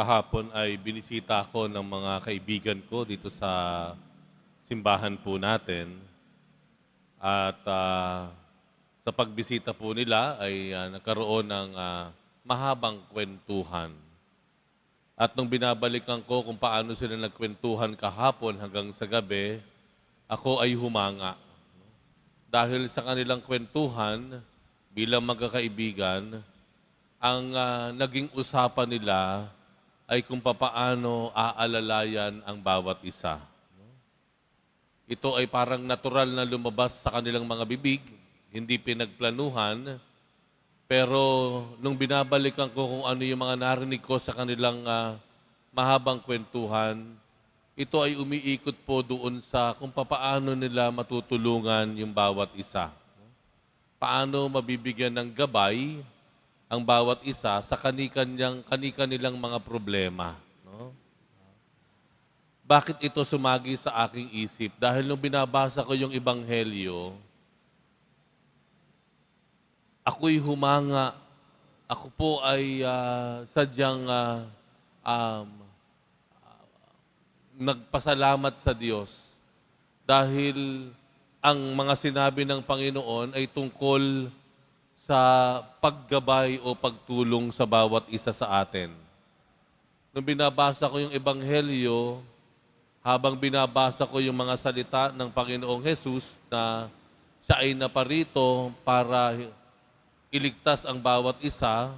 kahapon ay binisita ako ng mga kaibigan ko dito sa simbahan po natin. At ah, sa pagbisita po nila ay ah, nagkaroon ng ah, mahabang kwentuhan. At nung binabalikan ko kung paano sila nagkwentuhan kahapon hanggang sa gabi, ako ay humanga. Dahil sa kanilang kwentuhan, bilang magkakaibigan, ang ah, naging usapan nila ay kung papaano aalalayan ang bawat isa. Ito ay parang natural na lumabas sa kanilang mga bibig, hindi pinagplanuhan, pero nung binabalikan ko kung ano yung mga narinig ko sa kanilang ah, mahabang kwentuhan, ito ay umiikot po doon sa kung papaano nila matutulungan yung bawat isa. Paano mabibigyan ng gabay ang bawat isa sa kanikanyang kanilang mga problema. No? Bakit ito sumagi sa aking isip? Dahil nung binabasa ko yung ebanghelyo, ako'y humanga. Ako po ay ah, sadyang ah, um, nagpasalamat sa Diyos dahil ang mga sinabi ng Panginoon ay tungkol sa paggabay o pagtulong sa bawat isa sa atin. Nung binabasa ko yung Ebanghelyo, habang binabasa ko yung mga salita ng Panginoong Jesus na siya ay naparito para iligtas ang bawat isa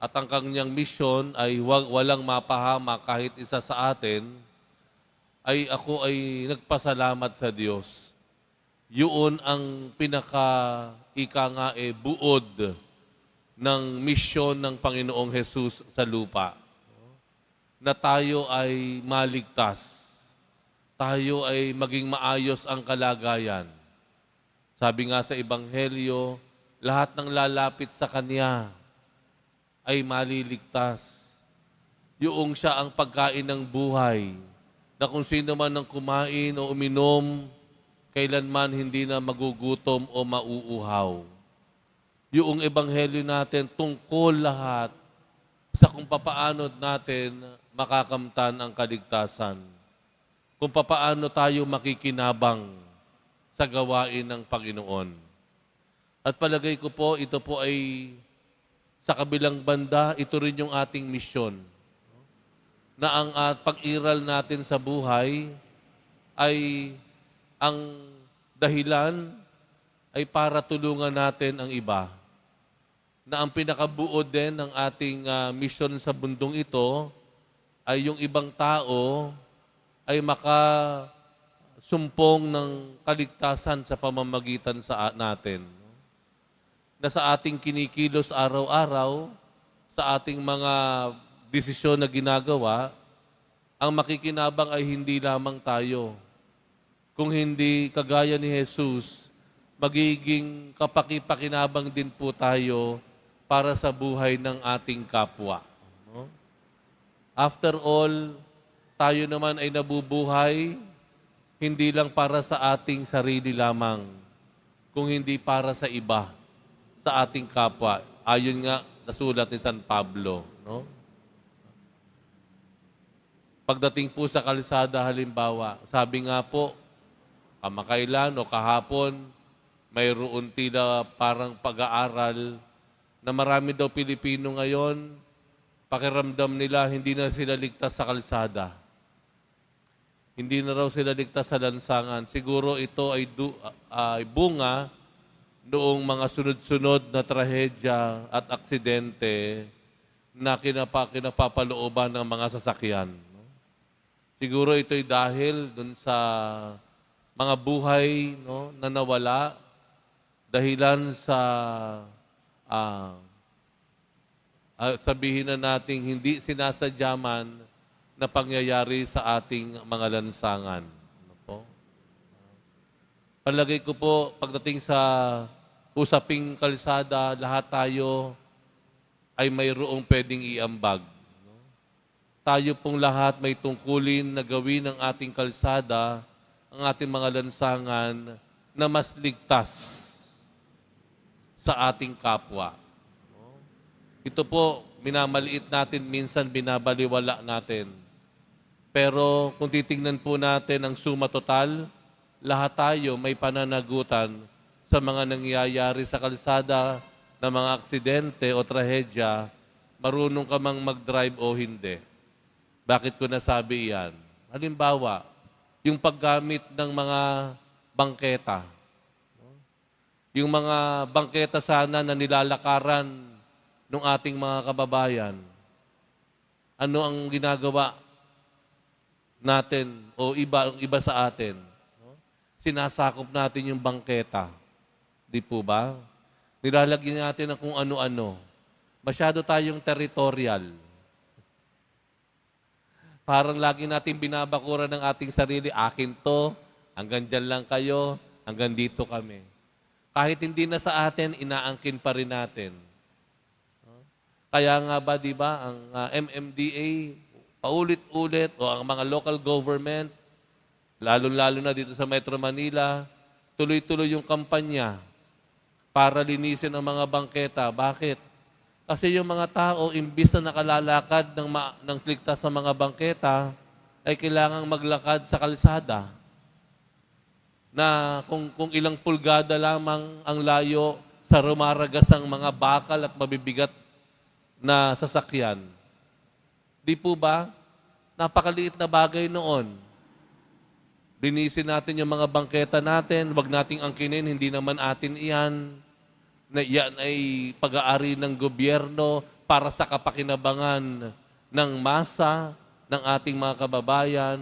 at ang kanyang misyon ay walang mapahama kahit isa sa atin, ay ako ay nagpasalamat sa Diyos. Yun ang pinaka ika nga eh, buod ng misyon ng Panginoong Jesus sa lupa. Na tayo ay maligtas. Tayo ay maging maayos ang kalagayan. Sabi nga sa Ebanghelyo, lahat ng lalapit sa Kanya ay maliligtas. Yung siya ang pagkain ng buhay, na kung sino man ang kumain o uminom, kailanman hindi na magugutom o mauuhaw. Yung ebanghelyo natin tungkol lahat sa kung papaano natin makakamtan ang kaligtasan. Kung papaano tayo makikinabang sa gawain ng Panginoon. At palagay ko po, ito po ay sa kabilang banda, ito rin yung ating misyon. Na ang at pag-iral natin sa buhay ay ang dahilan ay para tulungan natin ang iba. Na ang pinakabuo din ng ating ah, mission sa bundong ito ay yung ibang tao ay makasumpong ng kaligtasan sa pamamagitan sa natin. Na sa ating kinikilos araw-araw, sa ating mga desisyon na ginagawa, ang makikinabang ay hindi lamang tayo, kung hindi kagaya ni Jesus, magiging kapakipakinabang din po tayo para sa buhay ng ating kapwa. No? After all, tayo naman ay nabubuhay hindi lang para sa ating sarili lamang, kung hindi para sa iba, sa ating kapwa. Ayon nga sa sulat ni San Pablo. No? Pagdating po sa kalsada halimbawa, sabi nga po, kamakailan o kahapon, mayroon tila parang pag-aaral na marami daw Pilipino ngayon, pakiramdam nila hindi na sila ligtas sa kalsada. Hindi na raw sila ligtas sa lansangan. Siguro ito ay, du- ay bunga noong mga sunod-sunod na trahedya at aksidente na kinapa, kinapapalooban ng mga sasakyan. Siguro ito'y dahil dun sa mga buhay no, na nawala dahilan sa ah, ah, sabihin na nating hindi sinasadyaman na pangyayari sa ating mga lansangan. Ano po? Palagay ko po, pagdating sa usaping kalsada, lahat tayo ay mayroong pwedeng iambag. Tayo pong lahat may tungkulin na gawin ng ating kalsada, ang ating mga lansangan na mas ligtas sa ating kapwa. Ito po, minamaliit natin, minsan binabaliwala natin. Pero kung titingnan po natin ang suma total, lahat tayo may pananagutan sa mga nangyayari sa kalsada na mga aksidente o trahedya, marunong ka mang mag-drive o hindi. Bakit ko nasabi iyan? Halimbawa, yung paggamit ng mga bangketa. Yung mga bangketa sana na nilalakaran ng ating mga kababayan. Ano ang ginagawa natin o iba ang iba sa atin? Sinasakop natin yung bangketa. Di po ba? Nilalagyan natin ng kung ano-ano. Masyado tayong territorial. Parang lagi natin binabakuran ng ating sarili, akin to, hanggang dyan lang kayo, hanggang dito kami. Kahit hindi na sa atin, inaangkin pa rin natin. Kaya nga ba, di ba, ang ah, MMDA, paulit-ulit, o ang mga local government, lalo-lalo na dito sa Metro Manila, tuloy-tuloy yung kampanya para linisin ang mga bangketa. Bakit? Kasi yung mga tao, imbis na nakalalakad ng, ma- ng ligtas sa mga bangketa, ay kailangang maglakad sa kalsada na kung, kung ilang pulgada lamang ang layo sa rumaragas ang mga bakal at mabibigat na sasakyan. Di po ba? Napakaliit na bagay noon. Linisin natin yung mga bangketa natin, wag nating angkinin, hindi naman atin iyan. Na yan ay pag-aari ng gobyerno para sa kapakinabangan ng masa, ng ating mga kababayan.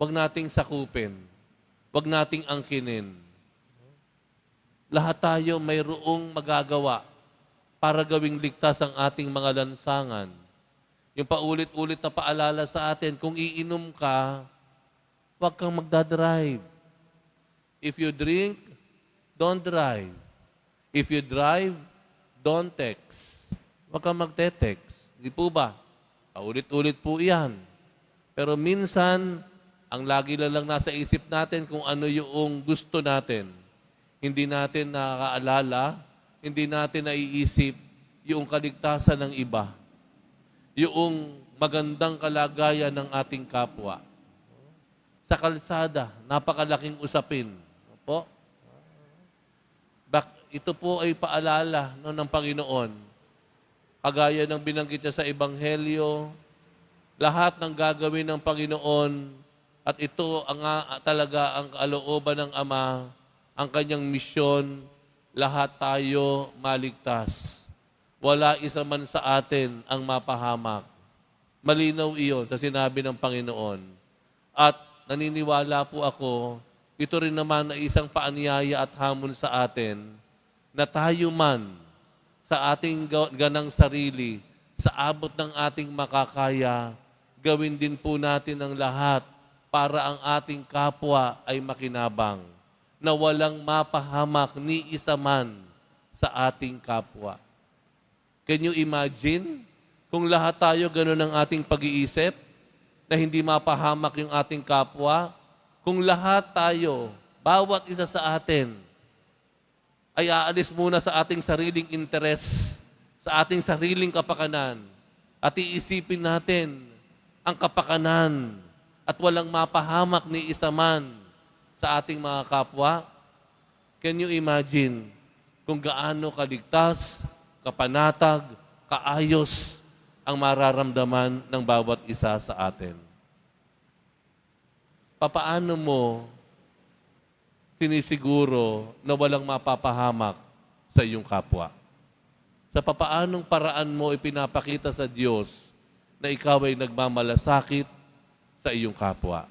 Wag nating sakupin. Wag nating angkinin. Lahat tayo mayroong magagawa para gawing ligtas ang ating mga lansangan. Yung paulit-ulit na paalala sa atin, kung iinom ka, huwag kang magdadrive. If you drink, don't drive. If you drive, don't text. Huwag kang magte-text. Di po ba? Paulit-ulit po iyan. Pero minsan, ang lagi na lang nasa isip natin kung ano yung gusto natin. Hindi natin nakakaalala, hindi natin naiisip yung kaligtasan ng iba. Yung magandang kalagayan ng ating kapwa. Sa kalsada, napakalaking usapin. Opo. Ito po ay paalala no, ng Panginoon. Kagaya ng binanggit niya sa Ebanghelyo, lahat ng gagawin ng Panginoon at ito ang talaga ang kalooban ng Ama, ang kanyang misyon, lahat tayo maligtas. Wala isa man sa atin ang mapahamak. Malinaw iyon sa sinabi ng Panginoon. At naniniwala po ako, ito rin naman ay isang paanyaya at hamon sa atin na tayo man sa ating ga- ganang sarili, sa abot ng ating makakaya, gawin din po natin ang lahat para ang ating kapwa ay makinabang na walang mapahamak ni isa man sa ating kapwa. Can you imagine kung lahat tayo ganun ang ating pag-iisip na hindi mapahamak yung ating kapwa? Kung lahat tayo, bawat isa sa atin, ay aalis muna sa ating sariling interes, sa ating sariling kapakanan, at iisipin natin ang kapakanan at walang mapahamak ni isa man sa ating mga kapwa, can you imagine kung gaano kaligtas, kapanatag, kaayos ang mararamdaman ng bawat isa sa atin? Papaano mo sinisiguro na walang mapapahamak sa iyong kapwa? Sa papaanong paraan mo ipinapakita sa Diyos na ikaw ay nagmamalasakit sa iyong kapwa?